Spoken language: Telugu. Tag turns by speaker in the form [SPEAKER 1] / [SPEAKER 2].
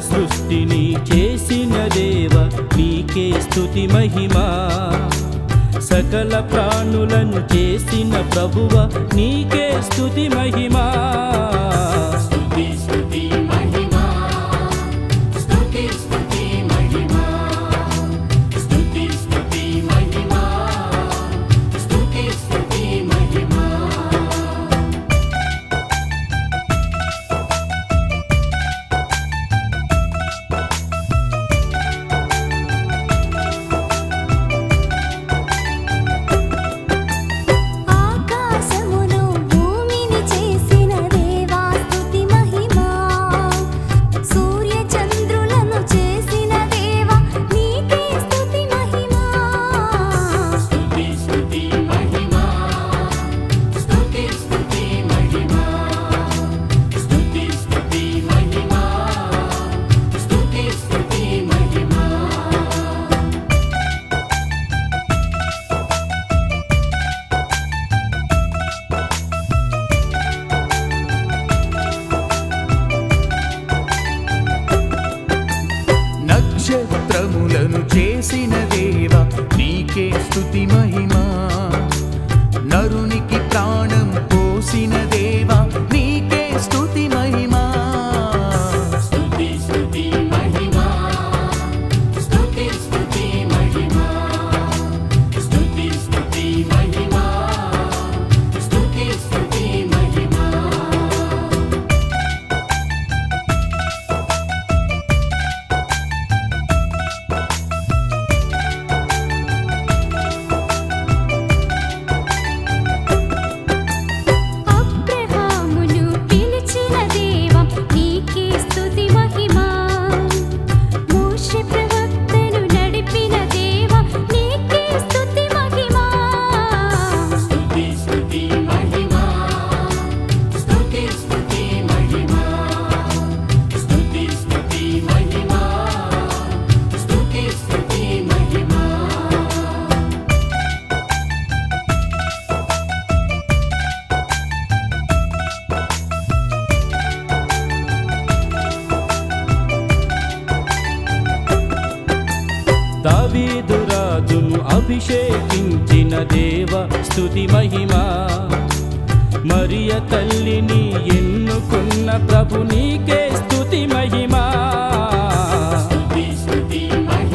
[SPEAKER 1] సృష్టిని చేసిన దేవ నీకే స్థుతి మహిమా. సకల ప్రాణులను చేసిన ప్రభువ నీకే స్థుతి మహిమ.
[SPEAKER 2] చేసిన దేవా నీకే స్థుతి మహిమా.
[SPEAKER 1] దావీదురాజును అభిషేకించిన దేవ స్థుతి మహిమ. మరియ తల్లిని ఎన్నుకున్న ప్రభు నీకే స్థుతి మహిమ.
[SPEAKER 3] స్థుతి స్థుతి మహిమ.